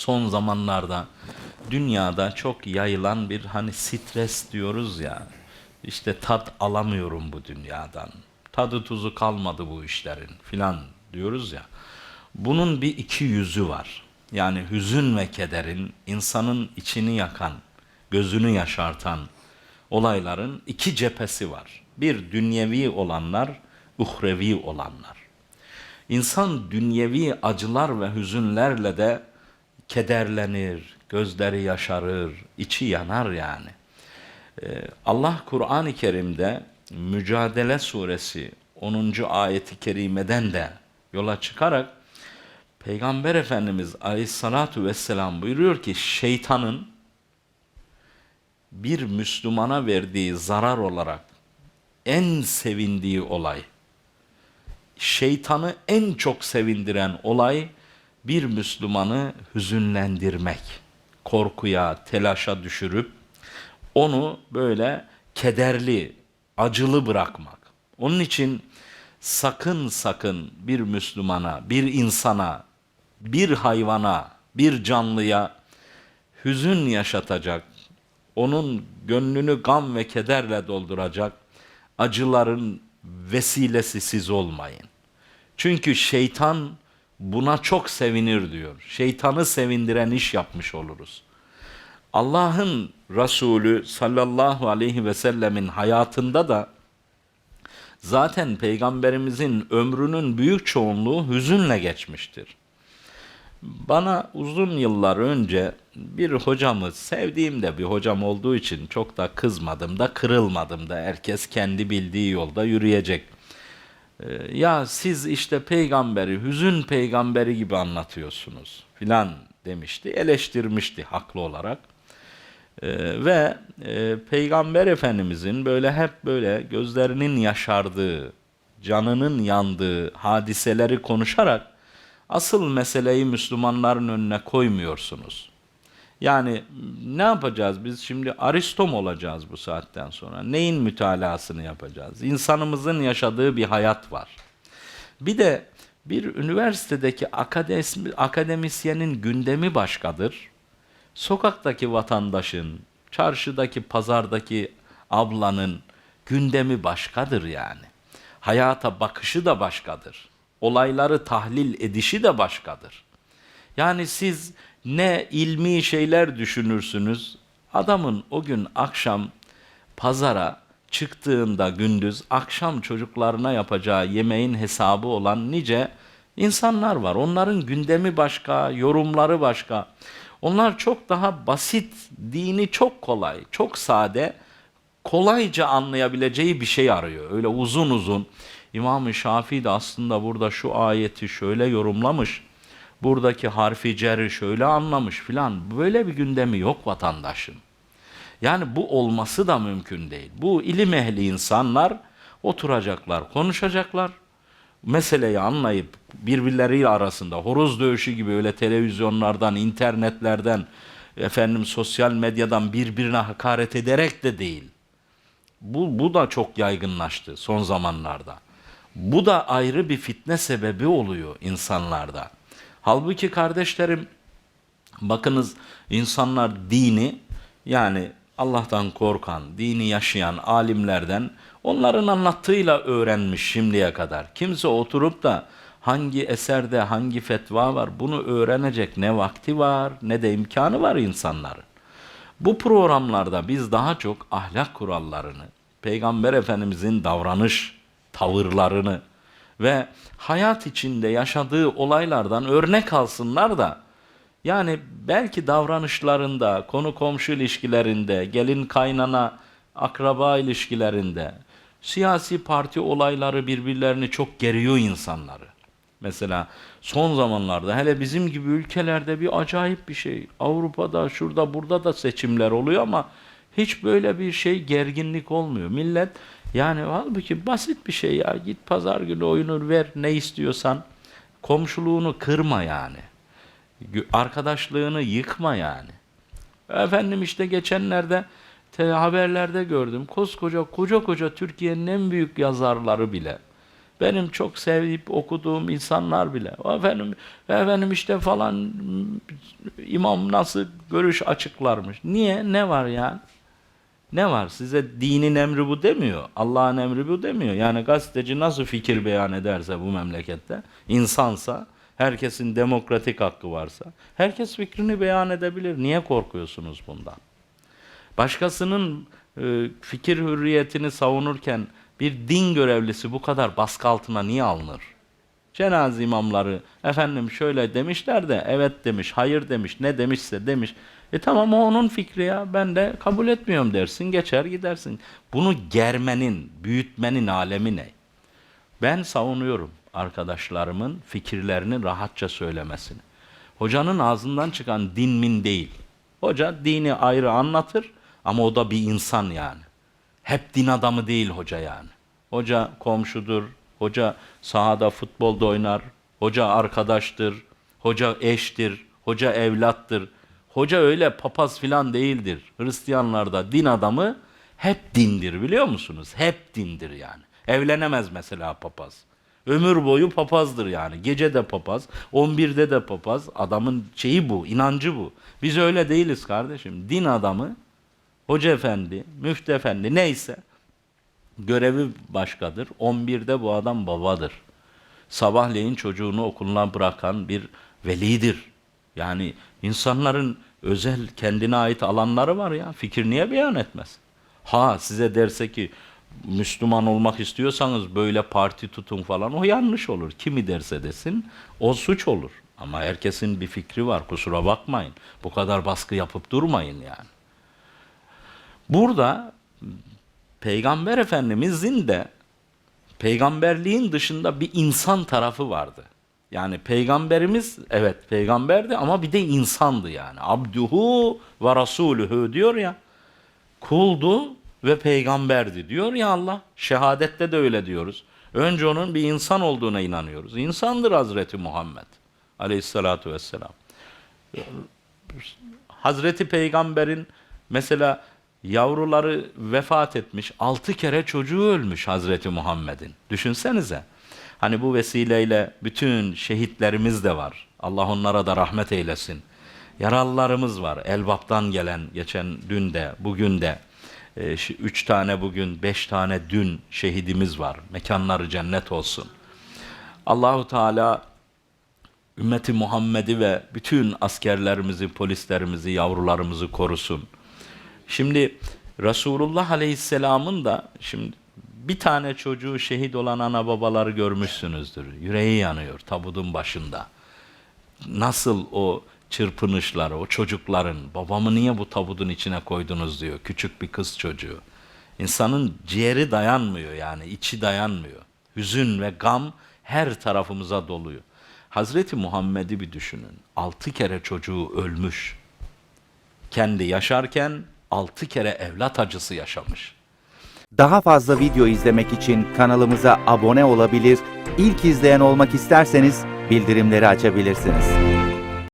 son zamanlarda dünyada çok yayılan bir hani stres diyoruz ya. İşte tat alamıyorum bu dünyadan. Tadı tuzu kalmadı bu işlerin filan diyoruz ya. Bunun bir iki yüzü var. Yani hüzün ve kederin insanın içini yakan, gözünü yaşartan olayların iki cephesi var. Bir dünyevi olanlar, uhrevi olanlar. İnsan dünyevi acılar ve hüzünlerle de kederlenir, gözleri yaşarır, içi yanar yani. Ee, Allah Kur'an-ı Kerim'de Mücadele Suresi 10. ayeti kerimeden de yola çıkarak Peygamber Efendimiz Aleyhissalatu vesselam buyuruyor ki şeytanın bir Müslümana verdiği zarar olarak en sevindiği olay, şeytanı en çok sevindiren olay bir Müslümanı hüzünlendirmek, korkuya, telaşa düşürüp onu böyle kederli, acılı bırakmak. Onun için sakın sakın bir Müslümana, bir insana, bir hayvana, bir canlıya hüzün yaşatacak, onun gönlünü gam ve kederle dolduracak acıların vesilesi siz olmayın. Çünkü şeytan buna çok sevinir diyor. Şeytanı sevindiren iş yapmış oluruz. Allah'ın Resulü sallallahu aleyhi ve sellemin hayatında da zaten peygamberimizin ömrünün büyük çoğunluğu hüzünle geçmiştir. Bana uzun yıllar önce bir hocamı sevdiğim de bir hocam olduğu için çok da kızmadım da kırılmadım da herkes kendi bildiği yolda yürüyecek. Ee, ya siz işte peygamberi hüzün peygamberi gibi anlatıyorsunuz filan demişti eleştirmişti haklı olarak. Ee, ve e, Peygamber Efendimizin böyle hep böyle gözlerinin yaşardığı, canının yandığı hadiseleri konuşarak asıl meseleyi Müslümanların önüne koymuyorsunuz. Yani ne yapacağız biz şimdi Aristo mu olacağız bu saatten sonra? Neyin mütalasını yapacağız? İnsanımızın yaşadığı bir hayat var. Bir de bir üniversitedeki akademis- akademisyenin gündemi başkadır sokaktaki vatandaşın, çarşıdaki, pazardaki ablanın gündemi başkadır yani. Hayata bakışı da başkadır. Olayları tahlil edişi de başkadır. Yani siz ne ilmi şeyler düşünürsünüz, adamın o gün akşam pazara çıktığında gündüz akşam çocuklarına yapacağı yemeğin hesabı olan nice insanlar var. Onların gündemi başka, yorumları başka. Onlar çok daha basit, dini çok kolay, çok sade, kolayca anlayabileceği bir şey arıyor. Öyle uzun uzun. İmam-ı Şafii de aslında burada şu ayeti şöyle yorumlamış. Buradaki harfi cerri şöyle anlamış filan. Böyle bir gündemi yok vatandaşın. Yani bu olması da mümkün değil. Bu ilim ehli insanlar oturacaklar, konuşacaklar. Meseleyi anlayıp birbirleriyle arasında horoz dövüşü gibi öyle televizyonlardan, internetlerden, efendim sosyal medyadan birbirine hakaret ederek de değil. Bu, bu da çok yaygınlaştı son zamanlarda. Bu da ayrı bir fitne sebebi oluyor insanlarda. Halbuki kardeşlerim bakınız insanlar dini yani Allah'tan korkan, dini yaşayan alimlerden onların anlattığıyla öğrenmiş şimdiye kadar. Kimse oturup da hangi eserde hangi fetva var bunu öğrenecek ne vakti var ne de imkanı var insanların. Bu programlarda biz daha çok ahlak kurallarını, Peygamber Efendimizin davranış tavırlarını ve hayat içinde yaşadığı olaylardan örnek alsınlar da yani belki davranışlarında, konu komşu ilişkilerinde, gelin kaynana, akraba ilişkilerinde, siyasi parti olayları birbirlerini çok geriyor insanları. Mesela son zamanlarda hele bizim gibi ülkelerde bir acayip bir şey. Avrupa'da şurada burada da seçimler oluyor ama hiç böyle bir şey gerginlik olmuyor. Millet yani halbuki basit bir şey ya git pazar günü oyunu ver ne istiyorsan komşuluğunu kırma yani. Arkadaşlığını yıkma yani. Efendim işte geçenlerde te- haberlerde gördüm. Koskoca koca koca Türkiye'nin en büyük yazarları bile benim çok sevip okuduğum insanlar bile efendim efendim işte falan imam nasıl görüş açıklarmış. Niye? Ne var yani? Ne var? Size dinin emri bu demiyor. Allah'ın emri bu demiyor. Yani gazeteci nasıl fikir beyan ederse bu memlekette, insansa, herkesin demokratik hakkı varsa, herkes fikrini beyan edebilir. Niye korkuyorsunuz bundan? Başkasının e, fikir hürriyetini savunurken bir din görevlisi bu kadar baskı altına niye alınır? Cenaze imamları efendim şöyle demişler de evet demiş, hayır demiş, ne demişse demiş. E tamam o onun fikri ya ben de kabul etmiyorum dersin geçer gidersin. Bunu germenin, büyütmenin alemi ne? Ben savunuyorum arkadaşlarımın fikirlerini rahatça söylemesini. Hocanın ağzından çıkan din min değil. Hoca dini ayrı anlatır ama o da bir insan yani. Hep din adamı değil hoca yani. Hoca komşudur, hoca sahada futbolda oynar, hoca arkadaştır, hoca eştir, hoca evlattır. Hoca öyle papaz filan değildir. Hristiyanlarda din adamı hep dindir biliyor musunuz? Hep dindir yani. Evlenemez mesela papaz. Ömür boyu papazdır yani. Gece de papaz, 11'de de papaz. Adamın şeyi bu, inancı bu. Biz öyle değiliz kardeşim. Din adamı, hoca efendi, müftü efendi neyse görevi başkadır. 11'de bu adam babadır. Sabahleyin çocuğunu okuluna bırakan bir velidir. Yani insanların özel kendine ait alanları var ya. Fikir niye beyan etmez? Ha size derse ki Müslüman olmak istiyorsanız böyle parti tutun falan o yanlış olur. Kimi derse desin o suç olur. Ama herkesin bir fikri var kusura bakmayın. Bu kadar baskı yapıp durmayın yani. Burada Peygamber Efendimizin de peygamberliğin dışında bir insan tarafı vardı. Yani peygamberimiz evet peygamberdi ama bir de insandı yani. Abduhu ve rasuluhu diyor ya. Kuldu ve peygamberdi diyor ya Allah. Şehadette de öyle diyoruz. Önce onun bir insan olduğuna inanıyoruz. İnsandır Hazreti Muhammed aleyhissalatu vesselam. Hazreti Peygamber'in mesela yavruları vefat etmiş, altı kere çocuğu ölmüş Hazreti Muhammed'in. Düşünsenize. Hani bu vesileyle bütün şehitlerimiz de var. Allah onlara da rahmet eylesin. Yaralılarımız var. Elbap'tan gelen geçen dün de bugün de e, üç tane bugün beş tane dün şehidimiz var. Mekanları cennet olsun. Allahu Teala ümmeti Muhammed'i ve bütün askerlerimizi, polislerimizi, yavrularımızı korusun. Şimdi Resulullah Aleyhisselam'ın da şimdi bir tane çocuğu şehit olan ana babaları görmüşsünüzdür. Yüreği yanıyor tabutun başında. Nasıl o çırpınışları, o çocukların babamı niye bu tabutun içine koydunuz diyor. Küçük bir kız çocuğu. İnsanın ciğeri dayanmıyor yani içi dayanmıyor. Hüzün ve gam her tarafımıza doluyor. Hazreti Muhammed'i bir düşünün. Altı kere çocuğu ölmüş. Kendi yaşarken altı kere evlat acısı yaşamış. Daha fazla video izlemek için kanalımıza abone olabilir, ilk izleyen olmak isterseniz bildirimleri açabilirsiniz.